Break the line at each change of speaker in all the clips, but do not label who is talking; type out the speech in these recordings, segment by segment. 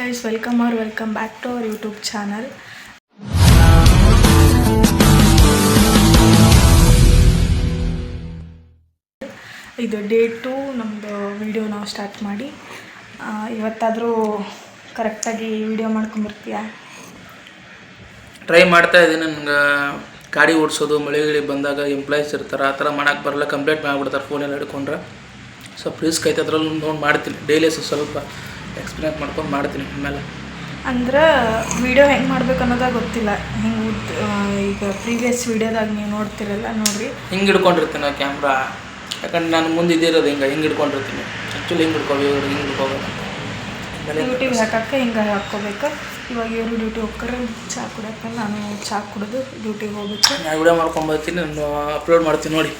Guys welcome or welcome back to our YouTube channel ಇದು day two ನಮ್ಮದು video ನಾವು start ಮಾಡಿ. ಇವತ್ತಾದರೂ ಕರೆಕ್ಟಾಗಿ ವಿಡಿಯೋ ಮಾಡ್ಕೊಂಬರ್ತೀಯ
ಟ್ರೈ ಮಾಡ್ತಾ ಇದ್ದೀನಿ. ನನಗೆ ಗಾಡಿ ಓಡಿಸೋದು ಮಳೆಗಳಿಗೆ ಗಿಳಿ ಬಂದಾಗ ಎಂಪ್ಲಾಯೀಸ್ ಇರ್ತಾರೆ, ಆ ಥರ ಮಾಡೋಕ್ಕೆ ಬರಲ್ಲ ಕಂಪ್ಲೇಂಟ್ ಮಾಡಿಬಿಡ್ತಾರೆ ಫೋನೆಲ್ಲ ಹಿಡ್ಕೊಂಡ್ರೆ. ಸ್ವಲ್ಪ ರಿಸ್ಕ್ ಐತೆ ಅದ್ರಲ್ಲಿ ನೋಡಿ ಮಾಡ್ತೀನಿ. ಡೈಲಿ ಸ್ವಲ್ಪ ಎಕ್ಸ್ಪೀರಿಯನ್ಸ್ ಮಾಡ್ಕೊಂಡು ಮಾಡ್ತೀನಿ ಆಮೇಲೆ
ಅಂದ್ರೆ ವಿಡಿಯೋ ಹೆಂಗೆ ಮಾಡ್ಬೇಕು ಅನ್ನೋದಾಗ ಗೊತ್ತಿಲ್ಲ. ಹಿಂಗೆ ಈಗ ಪ್ರೀವಿಯಸ್ ವಿಡಿಯೋದಾಗ ನೀವು ನೋಡ್ತಿರಲ್ಲ ನೋಡ್ರಿ.
ಹಿಂಗೆ ಹಿಡ್ಕೊಂಡಿರ್ತೀನಿ ಕ್ಯಾಮ್ರಾ ಯಾಕಂದ್ರೆ ನಾನು ಮುಂದೆ ಇದ್ದಿರೋದು ಹಿಂಗೆ ಹಿಂಗೆ ಹಿಡ್ಕೊಂಡಿರ್ತೀನಿ. ಆ್ಯಕ್ಚುಲಿ ಹಿಂಗೆ ಹಿಡ್ಕೋಬೇಕು ಹಿಂಗೆ ಹಿಡ್ಕೋಬೇಕು ಯೂಟ್ಯೂಬ್
ಡ್ಯೂಟಿಗೆ ಹಾಕಕ್ಕೆ ಹಿಂಗೆ ಹಾಕ್ಕೋಬೇಕು. ಇವಾಗ ಇವರು ಡ್ಯೂಟಿ ಹೋಗ್ತಾರೆ ಚಾ ಕುಡಿಯಕ್ಕೆ ನಾನು ಚಾ ಕುಡಿದು ಡ್ಯೂಟಿಗೆ ಹೋಗ್ಬೇಕು.
ನಾನು ವಿಡಿಯೋ ಮಾಡ್ಕೊಂಬರ್ತೀನಿ ನಾನು ಅಪ್ಲೋಡ್ ಮಾಡ್ತೀನಿ ನೋಡಿ.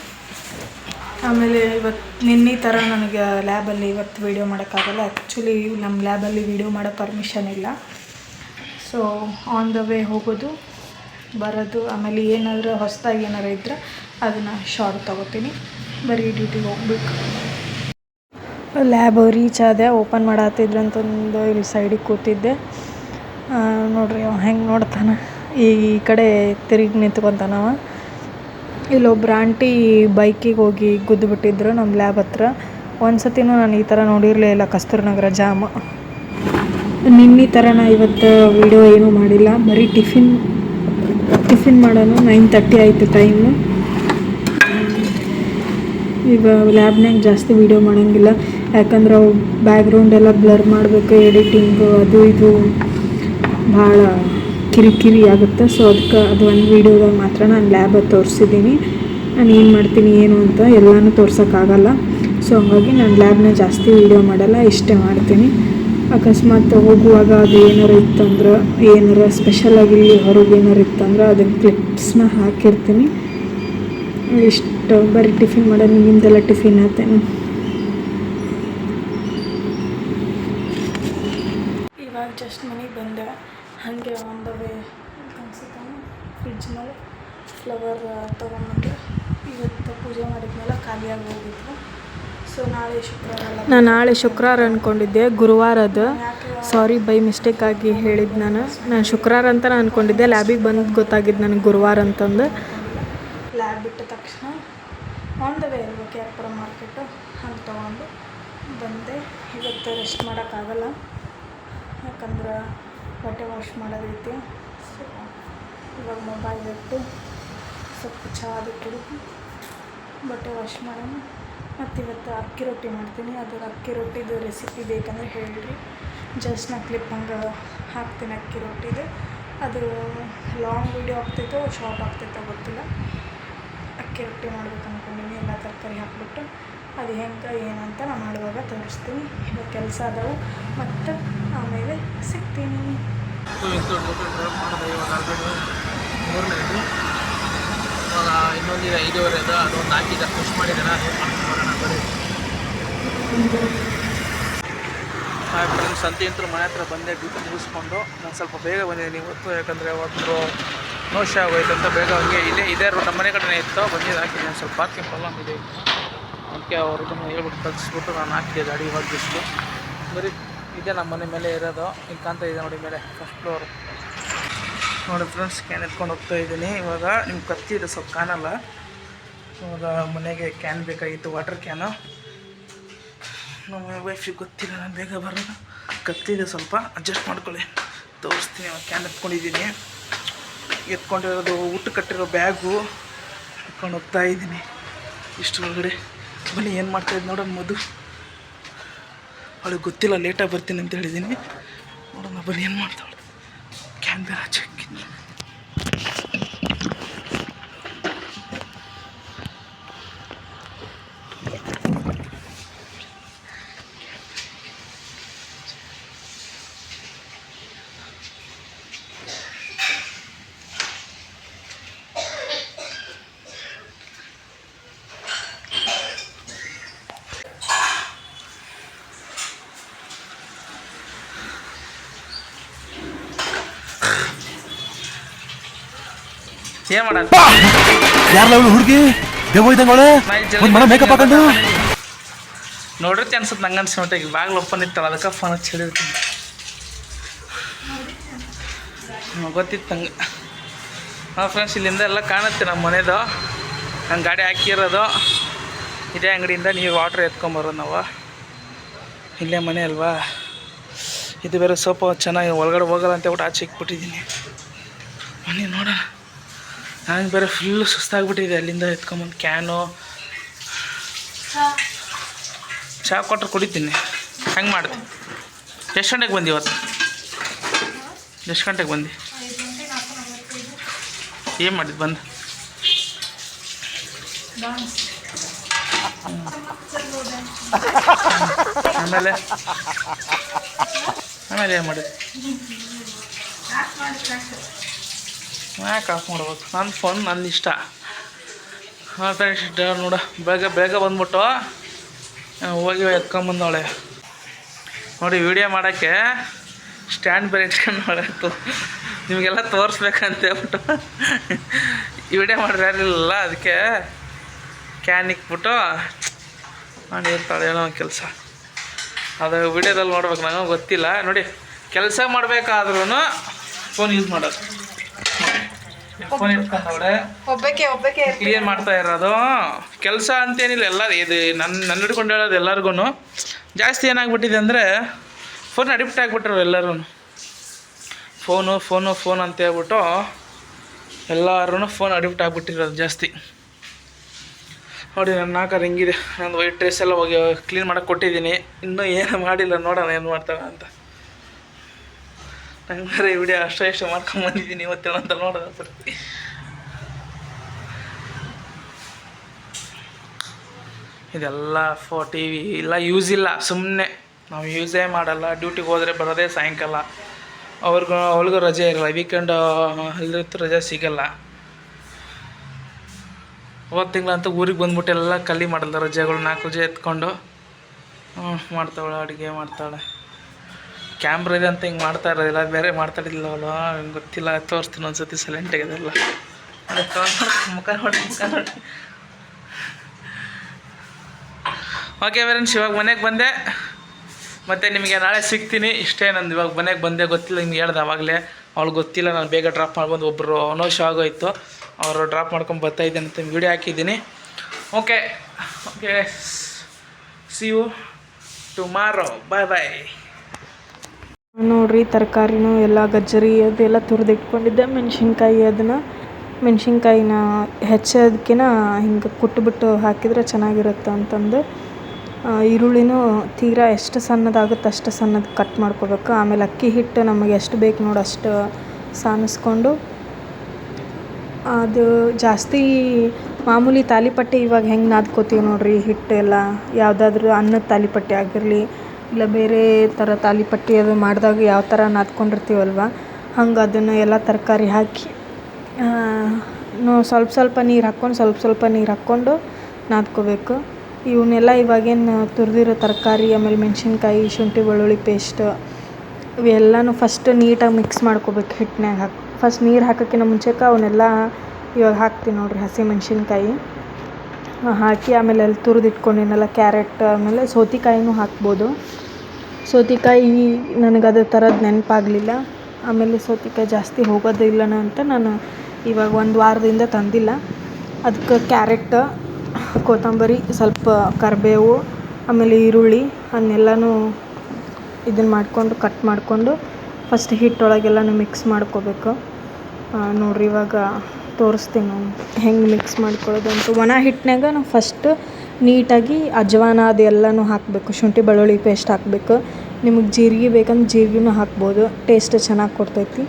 ಆಮೇಲೆ ಇವತ್ತು ನಿನ್ನೆ ಥರ ನನಗೆ ಲ್ಯಾಬಲ್ಲಿ ಇವತ್ತು ವೀಡಿಯೋ ಮಾಡೋಕ್ಕಾಗಲ್ಲ. ಆ್ಯಕ್ಚುಲಿ ನಮ್ಮ ಲ್ಯಾಬಲ್ಲಿ ವೀಡಿಯೋ ಮಾಡೋ ಪರ್ಮಿಷನ್ ಇಲ್ಲ. ಸೊ ಆನ್ ದ ವೇ ಹೋಗೋದು, ಬರೋದು, ಆಮೇಲೆ ಏನಾದರೂ ಹೊಸದಾಗಿ ಏನಾರು ಇದ್ದರೆ ಅದನ್ನು ಶಾರ್ಟ್ ತೊಗೋತೀನಿ. ಬರೀ ಡ್ಯೂಟಿಗೆ ಹೋಗ್ಬೇಕು. ಲ್ಯಾಬ್ ರೀಚ್ ಆದೆ ಓಪನ್ ಮಾಡತ್ತಿದ್ರಂತಂದು ಇಲ್ಲಿ ಸೈಡಿಗೆ ಕೂತಿದ್ದೆ. ನೋಡ್ರಿ, ಅವ ಹೆಂಗೆ ನೋಡ್ತಾನೆ? ಈ ಕಡೆ ತಿರುಗಿ ನಿಂತ್ಕೊಂತಾನವ ಇಲ್ಲೊಬ್ರು ಆಂಟಿ ಬೈಕಿಗೆ ಹೋಗಿ ಗುದ್ದು ಬಿಟ್ಟಿದ್ರು ನಮ್ಮ ಲ್ಯಾಬ್ ಹತ್ರ. ಒಂದು ಸತಿನೂ ನಾನು ಈ ಥರ ನೋಡಿರಲೇ ಇಲ್ಲ ಕಸ್ತೂರ್ ನಗರ ಜಾಮ. ನಿನ್ನೆ ಥರ ನಾ ಇವತ್ತು ವಿಡಿಯೋ ಏನೂ ಮಾಡಿಲ್ಲ. ಬರೀ ಟಿಫಿನ್ ಟಿಫಿನ್ ಮಾಡೋಣ. ನೈನ್ ತರ್ಟಿ ಆಯಿತು ಟೈಮು. ಈಗ ಲ್ಯಾಬ್ನಾಗ ಜಾಸ್ತಿ ವೀಡಿಯೋ ಮಾಡೋಂಗಿಲ್ಲ. ಯಾಕಂದ್ರೆ ಅವು ಬ್ಯಾಕ್ಗ್ರೌಂಡ್ ಎಲ್ಲ ಬ್ಲರ್ ಮಾಡಬೇಕು, ಎಡಿಟಿಂಗು, ಅದು ಇದು. ಭಾಳ ಕಿರಿಕಿರಿ ಆಗುತ್ತೆ ಸೊ ಅದಕ್ಕೆ ಅದು ಒಂದು ವೀಡಿಯೋದಾಗ ಮಾತ್ರ ನಾನು ಲ್ಯಾಬ್ ತೋರಿಸಿದ್ದೀನಿ. ನಾನು ಏನು ಮಾಡ್ತೀನಿ, ಏನು ಅಂತ ಎಲ್ಲನೂ ತೋರ್ಸೋಕ್ಕಾಗಲ್ಲ ಸೊ ಹಂಗಾಗಿ ನಾನು ಲ್ಯಾಬ್ನ ಜಾಸ್ತಿ ವೀಡಿಯೋ ಮಾಡಲ್ಲ, ಇಷ್ಟೇ ಮಾಡ್ತೀನಿ. ಅಕಸ್ಮಾತ್ ಹೋಗುವಾಗ ಅದು ಏನಾರು ಇತ್ತಂದ್ರೆ, ಏನಾರ ಸ್ಪೆಷಲಾಗಿ ಇಲ್ಲಿ ಹೊರಗೆ ಏನಾರು ಇತ್ತಂದ್ರೆ ಅದನ್ನು ಕ್ಲಿಪ್ಸ್ನ ಹಾಕಿರ್ತೀನಿ. ಇಷ್ಟು. ಬರೀ ಟಿಫಿನ್ ಮಾಡೋದು ನಿಮ್ದೆಲ್ಲ ಟಿಫಿನ್ ಆತೇನು ಇವಾಗ ಜಸ್ಟ್ ಮನೆಗೆ ಬಂದೆ ಹಾಗೆ ಅನ್ಸುತ್ತೆ ಫ್ರಿಡ್ಜ್ ಮೇಲೆ ಫ್ಲವರ್ ತೊಗೊಂಬಂದು ಇವತ್ತು ಪೂಜೆ ಮಾಡಿದ್ಮೇಲೆ ಖಾಲಿಯಾಗಿ ಹೋಗಿತ್ತು ಸೊ ನಾಳೆ ಶುಕ್ರವಾರ ನಾನು ನಾಳೆ ಶುಕ್ರವಾರ ಅಂದ್ಕೊಂಡಿದ್ದೆ ಗುರುವಾರ ಅದು. ಸಾರಿ ಬೈ ಮಿಸ್ಟೇಕ್ ಆಗಿ ಹೇಳಿದ್ದು ನಾನು. ನಾನು ಶುಕ್ರವಾರ ಅಂತ ನಾನು ಅಂದ್ಕೊಂಡಿದ್ದೆ ಲ್ಯಾಬಿಗೆ ಬಂದು ಗೊತ್ತಾಗಿದ್ದು ನನಗೆ ಗುರುವಾರ ಅಂತಂದು. ಲ್ಯಾಬ್ ಬಿಟ್ಟ ತಕ್ಷಣ ಆನ್ ದ ವೇ ಇರ್ಬೇಕು ಮಾರ್ಕೆಟು ಹಂಗೆ ತೊಗೊಂಡು ಬಂದೆ. ಇವತ್ತು ರೆಸ್ಟ್ ಮಾಡೋಕ್ಕಾಗಲ್ಲ. ಯಾಕಂದ್ರೆ ಬಟ್ಟೆ ವಾಶ್ ಮಾಡೋದೈತಿ ಇವಾಗ ಮೊಬೈಲ್ ಇಟ್ಟು ಸ್ವಲ್ಪ ಚಹಾ ಅದು ಕುಡಿದು ಬಟ್ಟೆ ವಾಶ್ ಮಾಡೋಣ. ಮತ್ತು ಇವತ್ತು ಅಕ್ಕಿ ರೊಟ್ಟಿ ಮಾಡ್ತೀನಿ. ಅದು ಅಕ್ಕಿ ರೊಟ್ಟಿದು ರೆಸಿಪಿ ಬೇಕಂದ್ರೆ ಹೇಳಿರಿ. ಜಸ್ಟ್ ನಾ ಕ್ಲಿಪ್ ಹಂಗೆ ಹಾಕ್ತೀನಿ ಅಕ್ಕಿ ರೊಟ್ಟಿದು. ಅದು ಲಾಂಗ್ ವೀಡಿಯೋ ಆಗ್ತೈತೋ ಶಾರ್ಟ್ ಆಗ್ತೈತೋ ಗೊತ್ತಿಲ್ಲ. ಅಕ್ಕಿ ರೊಟ್ಟಿ ಮಾಡ್ಬೇಕು ಅಂದ್ಕೊಂಡಿನಿ ಎಲ್ಲ ತರಕಾರಿ ಹಾಕ್ಬಿಟ್ಟು ಅದು ಹೆಂಗೆ ಏನಂತ ನಾನು ಮಾಡುವಾಗ ತೋರಿಸ್ತೀನಿ. ಇವಾಗ ಕೆಲಸ ಅದಾವೆ. ಮತ್ತು ಆಮೇಲೆ ಸಿಗ್ತೀನಿ.
ಮೂರನೇದು. ಇವಾಗ ಇನ್ನೊಂದಿದೆ ಐದೂವರೆ ಅದು, ಅದೊಂದು ಹಾಕಿದೆ. ಪುಷ್ ಮಾಡಿದ್ದಾನೆ ಅದು ಮಾಡೋಣ ಬರೀ ಹಾಯ್ ಫ್ರೆಂಡ್ಸ್ ಅಂತೂ ಮನೆ ಹತ್ರ ಬಂದೆ ಡ್ಯೂಟಿ ಮುಗಿಸ್ಕೊಂಡು. ನಾನು ಸ್ವಲ್ಪ ಬೇಗ ಬಂದಿದ್ದೀನಿ ಇವತ್ತು, ಯಾಕಂದರೆ ಒಂದು ನೋ ಶೋ ಆಗೋಯ್ತು ಅಂತ ಬೇಗ ಹಂಗೆ ಇಲ್ಲೇ, ಇದೇ ನಮ್ಮ ಮನೆ ಕಡೆನೇ ಇತ್ತು. ಬಂದಿದ್ದು ಹಾಕಿದ್ದೀನಿ ಸ್ವಲ್ಪ ಪಾರ್ಕಿಂಗ್ ಪ್ರಾಬ್ಲಮ್ ಇದೆ. ಅದಕ್ಕೆ ಅವ್ರು ಇದನ್ನು ಹೇಳ್ಬಿಟ್ಟು ಕಳಿಸ್ಬಿಟ್ಟು ನಾನು ಹಾಕಿದೆ ಗಾಡಿ ಇವಾಗ ಬರೀ ಇದೆ ನಮ್ಮ ಮನೆ ಮೇಲೆ ಇರೋದು. ಇಲ್ಲಿ ಇದೆ ನೋಡಿ ಮೇಲೆ ಫಸ್ಟ್ ಫ್ಲೋರ್ ನೋಡಿ ಫ್ರೆಂಡ್ಸ್ ಕ್ಯಾನ್ ಎತ್ಕೊಂಡು ಹೋಗ್ತಾ ಇದ್ದೀನಿ. ಇವಾಗ ನಿಮ್ಮ ಕತ್ತಿ ಇದೆ ಸ್ವಲ್ಪ ಕಾಣಲ್ಲ. ಇವಾಗ ಮನೆಗೆ ಕ್ಯಾನ್ ಬೇಕಾಗಿತ್ತು ವಾಟರ್ ಕ್ಯಾನು ನಮ್ಮ ವೈಫಿಗೆ ಗೊತ್ತಿಲ್ಲ, ನಾನು ಬೇಗ ಬರೋದು. ಕತ್ತಿದೆ ಸ್ವಲ್ಪ ಅಡ್ಜಸ್ಟ್ ಮಾಡ್ಕೊಳ್ಳಿ. ತೋರಿಸ್ತೀನಿ, ಇವಾಗ ಕ್ಯಾನ್ ಎತ್ಕೊಂಡಿದ್ದೀನಿ. ಎತ್ಕೊಂಡಿರೋದು, ಊಟ ಕಟ್ಟಿರೋ ಬ್ಯಾಗು ಎತ್ಕೊಂಡು ಹೋಗ್ತಾ ಇದ್ದೀನಿ. ಇಷ್ಟು ಒಳಗಡೆ. ಬನ್ನಿ, ಏನು ಮಾಡ್ತಾಯಿದ್ದು ನೋಡೋಣ ಮಧು. ಅವಳಿಗೆ ಗೊತ್ತಿಲ್ಲ ಲೇಟಾಗಿ ಬರ್ತೀನಿ ಅಂತ ಹೇಳಿದ್ದೀನಿ ನೋಡೋಣ, ಬನ್ನಿ, ಏನು ಮಾಡ್ತಾವಳೆ. ಕ್ಯಾನ್ ಏನು
ಯಾರಲ್ಲ ಅವಳು ಹುಡುಗಿ? ದೇವ ಒಂದು ಮನೆ ಮೇಕಪ್ ಹಾಕೊಂಡು?
ನೋಡಿರ್ತಿ ಅನ್ಸುತ್ತೆ ನಂಗೆ ಅನ್ಸ್ಬಿಟ್ಟು ಈಗ ಬಾಗ್ಲು ಓಪನ್ ಇತ್ತಲ್ಲ ಅದಕ್ಕೆ ಫೋನ್ ಹಚ್ಚಿ ಹೇಳಿರ್ತೀನಿ. ಗೊತ್ತಿತ್ತು ನಂಗೆ. ಹಾಂ ಫ್ರೆಂಡ್ಸ್ ಇಲ್ಲಿಂದ ಎಲ್ಲ ಕಾಣುತ್ತೆ ನಮ್ಮ ಮನೆದು. ನನ್ನ ಗಾಡಿ ಹಾಕಿರೋದು. ಇದೇ ಅಂಗಡಿಯಿಂದ ನೀವು ವಾಟ್ರ್ ಎತ್ಕೊಂಬರೋದು ನಾವು. ಇಲ್ಲೇ ಮನೆ ಅಲ್ವಾ? ಇದು ಬೇರೆ ಸ್ವಲ್ಪ ಚೆನ್ನಾಗಿ ಒಳಗಡೆ ಹೋಗಲ್ಲ ಅಂತ ಹೇಳ್ಬಿಟ್ಟು ಆಚೆ ಇಕ್ಬಿಟ್ಟಿದ್ದೀನಿ. ಬನ್ನಿ ನೋಡೋಣ. ನನಗೆ ಬೇರೆ ಫುಲ್ಲು ಸುಸ್ತಾಗ್ಬಿಟ್ಟಿದೆ. ಅಲ್ಲಿಂದ ಎತ್ಕೊಂಬಂದು ಕ್ಯಾನು ಚಹಾ ಕೊಟ್ಟರೆ ಕುಡಿತೀನಿ. ಹೆಂಗೆ ಮಾಡ್ತೀನಿ ಎಷ್ಟು ಗಂಟೆಗೆ ಬಂದು ಇವತ್ತು? ಎಷ್ಟು ಗಂಟೆಗೆ ಬಂದು? ಏನು ಮಾಡಿದ್ದು ಬಂದು. ಆಮೇಲೆ? ಆಮೇಲೆ ಏನು ಮಾಡಿದ್ವಿ ಯಾಕೆ ಆಫ್ ಮಾಡ್ಬೇಕು. ನನ್ನ ಫೋನ್ ನನ್ನ ಇಷ್ಟ ಹಾಂ ಫ್ರೆಂಡ್ಸ್ ನೋಡ. ಬೇಗ ಬೇಗ ಬಂದ್ಬಿಟ್ಟು ಹೋಗಿ ಎತ್ಕೊಂಬಂದವಳೆ ನೋಡಿ ವಿಡಿಯೋ ಮಾಡೋಕ್ಕೆ ಸ್ಟ್ಯಾಂಡ್ ಬೇರೆ ಇಟ್ಕೊಂಡು ಮಾಡಾಯ್ತು ನಿಮಗೆಲ್ಲ ತೋರಿಸ್ಬೇಕಂತ ಹೇಳ್ಬಿಟ್ಟು. ವಿಡಿಯೋ ಮಾಡಿದ್ರೆ ಯಾರಿಲ್ಲ ಅದಕ್ಕೆ ಕ್ಯಾನ್ ಇಕ್ಬಿಟ್ಟು ಮಾಡಿರ್ತಾಳೆ ಏನೋ ಕೆಲಸ. ಅದು ವಿಡಿಯೋದಲ್ಲಿ ನೋಡ್ಬೇಕು ನನಗೆ ಗೊತ್ತಿಲ್ಲ. ನೋಡಿ, ಕೆಲಸ ಮಾಡಬೇಕಾದ್ರೂ ಫೋನ್ ಯೂಸ್ ಮಾಡೋದು. ಫೋನ್ ಇಟ್ಕೊಂಡವಳೆ.
ಒಬ್ಬಕ್ಕೆ ಒಬ್ಬಕ್ಕೆ
ಕ್ಲಿಯರ್ ಮಾಡ್ತಾ ಇರೋದು. ಕೆಲಸ ಅಂತೇನಿಲ್ಲ ಎಲ್ಲ ಇದು ನನ್ನ ನನ್ನ ಹಿಡ್ಕೊಂಡು ಹೇಳೋದು ಎಲ್ಲರಿಗೂ ಜಾಸ್ತಿ ಏನಾಗ್ಬಿಟ್ಟಿದೆ ಅಂದರೆ ಫೋನ್ ಅಡಿಕ್ಟ್ ಆಗಿಬಿಟ್ರು ಎಲ್ಲರೂ ಫೋನು ಫೋನು ಫೋನ್ ಅಂತ ಹೇಳ್ಬಿಟ್ಟು ಎಲ್ಲರೂ ಫೋನ್ ಅಡಿಕ್ಟ್ ಆಗಿಬಿಟ್ಟಿರೋದು ಜಾಸ್ತಿ. ನೋಡಿ ನನ್ನ ನಾಲ್ಕಾರ ಹಿಂಗಿದೆ. ನಂದು ವೈಟ್ ಡ್ರೆಸ್ ಎಲ್ಲ ಹೋಗಿ ಕ್ಲೀನ್ ಮಾಡೋಕೆ ಕೊಟ್ಟಿದ್ದೀನಿ. ಇನ್ನೂ ಏನು ಮಾಡಿಲ್ಲ ನೋಡೋಣ ಏನು ಮಾಡ್ತಾಳೆ ಅಂತ. ಇವಿಡಿ ವಿಡಿಯೋ ಅಷ್ಟು ಇಷ್ಟ ಮಾಡ್ಕೊಂಡು ಇವತ್ತೇಳು ಅಂತ ನೋಡೋಣ ಸರ್ ಇದೆಲ್ಲ ಫೋ ಟಿ ವಿ ಇಲ್ಲ ಯೂಸ್ ಇಲ್ಲ ಸುಮ್ಮನೆ ನಾವು ಯೂಸೇ ಮಾಡಲ್ಲ ಡ್ಯೂಟಿಗೆ ಹೋದರೆ ಬರೋದೇ ಸಾಯಂಕಾಲ. ಅವ್ರಿಗೂ ಅವ್ರಿಗೂ ರಜೆ ಇರಲ್ಲ ವೀಕೆಂಡ್ ಅಲ್ಲಿತ್ತು ರಜೆ ಸಿಗಲ್ಲ. ಹೋದ ತಿಂಗಳಂತೂ ಊರಿಗೆ ಬಂದ್ಬಿಟ್ಟು ಎಲ್ಲ ಕಲ್ಲಿ ಮಾಡಲ್ಲ, ರಜೆಗಳು ನಾಲ್ಕು ರಜೆ ಎತ್ಕೊಂಡು. ಮಾಡ್ತಾವಳೆ, ಅಡುಗೆ ಮಾಡ್ತಾಳೆ ಕ್ಯಾಮ್ರಾ ಇದೆ ಅಂತ ಹಿಂಗೆ ಮಾಡ್ತಾ ಇರೋದಿಲ್ಲ ಬೇರೆ ಮಾಡ್ತಾಯಿಲ್ಲ ಅವಳು. ನಂಗೆ ಗೊತ್ತಿಲ್ಲ, ತೋರಿಸ್ತೀನಿ ಒಂದ್ಸತಿ ಸೈಲೆಂಟ್ ಆಗಿದೆಲ್ಲ ಮುಖ ನೋಡಿ ಮುಖ ನೋಡಿ. ಓಕೆ ಫ್ರೆಂಡ್ಸ್ ಇವಾಗ ಮನೆಗೆ ಬಂದೆ. ಮತ್ತು ನಿಮಗೆ ನಾಳೆ ಸಿಗ್ತೀನಿ. ಇಷ್ಟೇ ನಂದು ಇವಾಗ ಮನೆಗೆ ಬಂದೆ, ಗೊತ್ತಿಲ್ಲ ನಿಮ್ಗೆ ಹೇಳ್ದೆ ಅವಾಗಲೇ. ಅವ್ಳು ಗೊತ್ತಿಲ್ಲ, ನಾನು ಬೇಗ ಡ್ರಾಪ್ ಮಾಡ್ಬೋದು ಒಬ್ಬರು ಅನೌಶ ಆಗೋಯ್ತು. ಅವರು ಡ್ರಾಪ್ ಮಾಡ್ಕೊಂಡು ಬರ್ತಾ ಇದ್ದೇನೆ ಅಂತ ವಿಡಿಯೋ ಹಾಕಿದ್ದೀನಿ. Okay okay see you tomorrow bye bye
ನೋಡ್ರಿ, ತರಕಾರಿನೂ ಎಲ್ಲ ಗಜ್ಜರಿ, ಅದೆಲ್ಲ ತುರಿದಿಟ್ಕೊಂಡಿದ್ದೆ ಮೆಣಸಿನ್ಕಾಯಿ ಅದನ್ನ, ಮೆಣಸಿನ್ಕಾಯಿನ ಹೆಚ್ಚೋದಕ್ಕಿಂತ ಹಿಂಗೆ ಕುಟ್ಬಿಟ್ಟು ಹಾಕಿದ್ರೆ ಚೆನ್ನಾಗಿರುತ್ತೆ ಅಂತಂದು. ಈರುಳ್ಳಿನೂ ತೀರಾ ಎಷ್ಟು ಸಣ್ಣದಾಗುತ್ತೆ ಅಷ್ಟು ಸಣ್ಣದು ಕಟ್ ಮಾಡ್ಕೋಬೇಕು. ಆಮೇಲೆ ಅಕ್ಕಿ ಹಿಟ್ಟು ನಮಗೆ ಎಷ್ಟು ಬೇಕು ನೋಡಿ ಅಷ್ಟು ಸಾನಿಸ್ಕೊಂಡು. ಅದು ಜಾಸ್ತಿ ಮಾಮೂಲಿ ತಾಲಿಪಟ್ಟಿ ಇವಾಗ ಹೆಂಗೆ ನಾದ್ಕೋತೀವಿ ನೋಡ್ರಿ, ಹಿಟ್ಟೆಲ್ಲ. ಯಾವುದಾದ್ರೂ ಅನ್ನದ ತಾಲಿಪಟ್ಟಿ ಆಗಿರಲಿ ಇಲ್ಲ ಬೇರೆ ಥರ ತಾಲಿಪಟ್ಟಿ ಅದು ಮಾಡಿದಾಗ ಯಾವ ಥರ ನಾದ್ಕೊಂಡಿರ್ತೀವಲ್ವ? ಹಂಗೆ ಅದನ್ನು ಎಲ್ಲ ತರಕಾರಿ ಹಾಕಿ ನೋ, ಸ್ವಲ್ಪ ಸ್ವಲ್ಪ ನೀರು ಹಾಕ್ಕೊಂಡು, ಸ್ವಲ್ಪ ಸ್ವಲ್ಪ ನೀರು ಹಾಕ್ಕೊಂಡು ನಾದ್ಕೋಬೇಕು. ಇವನ್ನೆಲ್ಲ ಇವಾಗೇನು ತುರಿದಿರೋ ತರಕಾರಿ, ಆಮೇಲೆ ಮೆಣಸಿನ್ಕಾಯಿ, ಶುಂಠಿ, ಬೆಳ್ಳುಳ್ಳಿ ಪೇಸ್ಟ್, ಇವೆಲ್ಲನೂ ಫಸ್ಟ್ ನೀಟಾಗಿ ಮಿಕ್ಸ್ ಮಾಡ್ಕೋಬೇಕು ಹಿಟ್ಟಿನಾಗ ಹಾಕಿ ಫಸ್ಟ್ ನೀರು ಹಾಕೋಕ್ಕಿಂತ ಮುಂಚೆಗೆ ಅವನ್ನೆಲ್ಲ ಇವಾಗ ಹಾಕ್ತೀನಿ ನೋಡಿರಿ ಹಸಿ ಮೆಣಸಿನ್ಕಾಯಿ. ಹಾಕಿ ಆಮೇಲೆ ಅಲ್ಲಿ ತುರಿದಿಟ್ಕೊಂಡಿನಲ್ಲ ಕ್ಯಾರೆಟ್, ಆಮೇಲೆ ಸೌತೆಕಾಯಿನೂ ಹಾಕ್ಬೋದು. ಸೌತೆಕಾಯಿ ನನಗೆ ಅದೇ ಥರದ್ದು ನೆನಪಾಗಲಿಲ್ಲ. ಆಮೇಲೆ ಸೌತೆಕಾಯಿ ಜಾಸ್ತಿ ಹೋಗೋದಿಲ್ಲನ ಅಂತ ನಾನು ಇವಾಗ ಒಂದು ವಾರದಿಂದ ತಂದಿಲ್ಲ. ಅದಕ್ಕೆ ಕ್ಯಾರೆಟ್, ಕೊತ್ತಂಬರಿ, ಸ್ವಲ್ಪ ಕರಿಬೇವು, ಆಮೇಲೆ ಈರುಳ್ಳಿ ಅದನ್ನೆಲ್ಲನೂ ಇದನ್ನು ಮಾಡಿಕೊಂಡು ಕಟ್ ಮಾಡಿಕೊಂಡು ಫಸ್ಟ್ ಹಿಟ್ಟೊಳಗೆಲ್ಲನೂ ಮಿಕ್ಸ್ ಮಾಡ್ಕೋಬೇಕು. ನೋಡಿರಿ ಇವಾಗ ತೋರಿಸ್ತೀನಿ ನಾನು. ಹೆಂಗೆ ಮಿಕ್ಸ್ ಮಾಡ್ಕೊಳ್ಳೋದು ಅಂತ ಒಣ ಹಿಟ್ಟಿನಾಗ ನಾವು ಫಸ್ಟ್ ನೀಟಾಗಿ ಅಜ್ವಾನ ಅದೆಲ್ಲನೂ ಹಾಕಬೇಕು, ಶುಂಠಿ, ಬೆಳ್ಳುಳ್ಳಿ ಪೇಸ್ಟ್ ಹಾಕಬೇಕು. ನಿಮಗೆ ಜೀರಿಗೆ ಬೇಕಂದ್ರೆ ಜೀರಿಗೆನೂ ಹಾಕ್ಬೋದು ಟೇಸ್ಟ್ ಚೆನ್ನಾಗಿ ಕೊಡ್ತೈತಿ.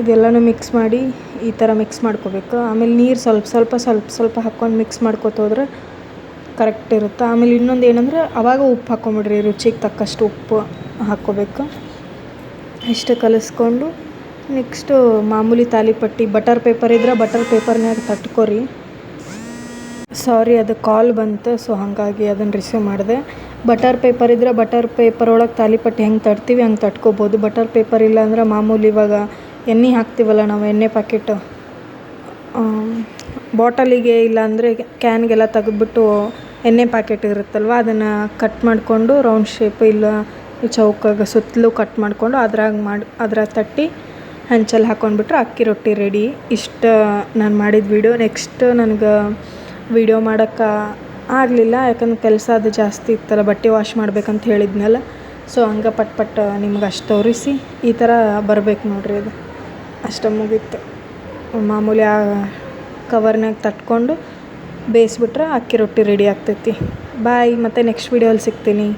ಇದೆಲ್ಲನೂ ಮಿಕ್ಸ್ ಮಾಡಿ ಈ ಥರ ಮಿಕ್ಸ್ ಮಾಡ್ಕೊಬೇಕು. ಆಮೇಲೆ ನೀರು ಸ್ವಲ್ಪ ಸ್ವಲ್ಪ ಸ್ವಲ್ಪ ಸ್ವಲ್ಪ ಹಾಕ್ಕೊಂಡು ಮಿಕ್ಸ್ ಮಾಡ್ಕೊತ ಹೋದ್ರೆ ಕರೆಕ್ಟ್ ಇರುತ್ತೆ. ಆಮೇಲೆ ಇನ್ನೊಂದು ಏನಂದ್ರೆ ಅವಾಗ ಉಪ್ಪು ಹಾಕ್ಕೊಂಬಿಡ್ರಿ, ರುಚಿಗೆ ತಕ್ಕಷ್ಟು ಉಪ್ಪು ಹಾಕ್ಕೋಬೇಕು. ಇಷ್ಟು ಕಲಿಸ್ಕೊಂಡು ನೆಕ್ಸ್ಟು ಮಾಮೂಲಿ ತಾಲಿಪಟ್ಟಿ ಬಟರ್ ಪೇಪರ್ ಇದ್ರೆ ಬಟರ್ ಪೇಪರ್ನ್ಯಾಗ ತಟ್ಕೊರಿ. ಸಾರಿ ಅದು ಕಾಲ್ ಬಂತು ಸೊ ಹಾಗಾಗಿ ಅದನ್ನು ರಿಸೀವ್ ಮಾಡಿದೆ. ಬಟರ್ ಪೇಪರ್ ಇದ್ರೆ ಬಟರ್ ಪೇಪರ್ ಒಳಗೆ ತಾಲಿಪಟ್ಟಿ ಹೆಂಗೆ ತಟ್ತೀವಿ ಹಂಗೆ ತಟ್ಕೋಬೋದು. ಬಟರ್ ಪೇಪರ್ ಇಲ್ಲ ಅಂದ್ರೆ ಮಾಮೂಲಿ ಇವಾಗ ಎಣ್ಣೆ ಹಾಕ್ತೀವಲ್ಲ ನಾವು, ಎಣ್ಣೆ ಪ್ಯಾಕೆಟು ಬಾಟಲಿಗೆ ಇಲ್ಲಾಂದರೆ ಕ್ಯಾನ್ಗೆಲ್ಲ ತೆಗೆದ್ಬಿಟ್ಟು ಎಣ್ಣೆ ಪ್ಯಾಕೆಟ್ ಇರುತ್ತಲ್ವ, ಅದನ್ನು ಕಟ್ ಮಾಡಿಕೊಂಡು ರೌಂಡ್ ಶೇಪ್ ಇಲ್ಲ ಚೌಕಾಗ ಸುತ್ತಲೂ ಕಟ್ ಮಾಡಿಕೊಂಡು ಅದ್ರಾಗ ಮಾಡಿ, ಅದ್ರಾಗ ತಟ್ಟಿ ಹಂಚಲ್ಲಿ ಹಾಕ್ಕೊಂಡ್ಬಿಟ್ರೆ ಅಕ್ಕಿ ರೊಟ್ಟಿ ರೆಡಿ ಇಷ್ಟ ನಾನು ಮಾಡಿದ ವಿಡಿಯೋ ನೆಕ್ಸ್ಟ್ ನನಗೆ ವಿಡಿಯೋ ಮಾಡೋಕ್ಕೆ ಆಗಲಿಲ್ಲ, ಯಾಕಂದ್ರೆ ಕೆಲಸ ಅದು ಜಾಸ್ತಿ ಇತ್ತಲ್ಲ, ಬಟ್ಟೆ ವಾಶ್ ಮಾಡ್ಬೇಕಂತ ಹೇಳಿದ್ನಲ್ಲ. ಸೊ ಹಂಗೆ ಪಟ್ ಪಟ್ ನಿಮ್ಗೆ ಅಷ್ಟು ತೋರಿಸಿ. ಈ ಥರ ಬರ್ಬೇಕು ನೋಡಿರಿ ಅದು. ಅಷ್ಟು ಮುಗೀತು. ಮಾಮೂಲಿ ಆ ಕವರ್ನಾಗ ತಟ್ಕೊಂಡು ಬೇಯಿಸ್ಬಿಟ್ರೆ ಅಕ್ಕಿ ರೊಟ್ಟಿ ರೆಡಿ ಆಗ್ತೈತಿ. ಬಾಯ್ ಮತ್ತು ನೆಕ್ಸ್ಟ್ ವೀಡಿಯೋಲಿ ಸಿಗ್ತೀನಿ.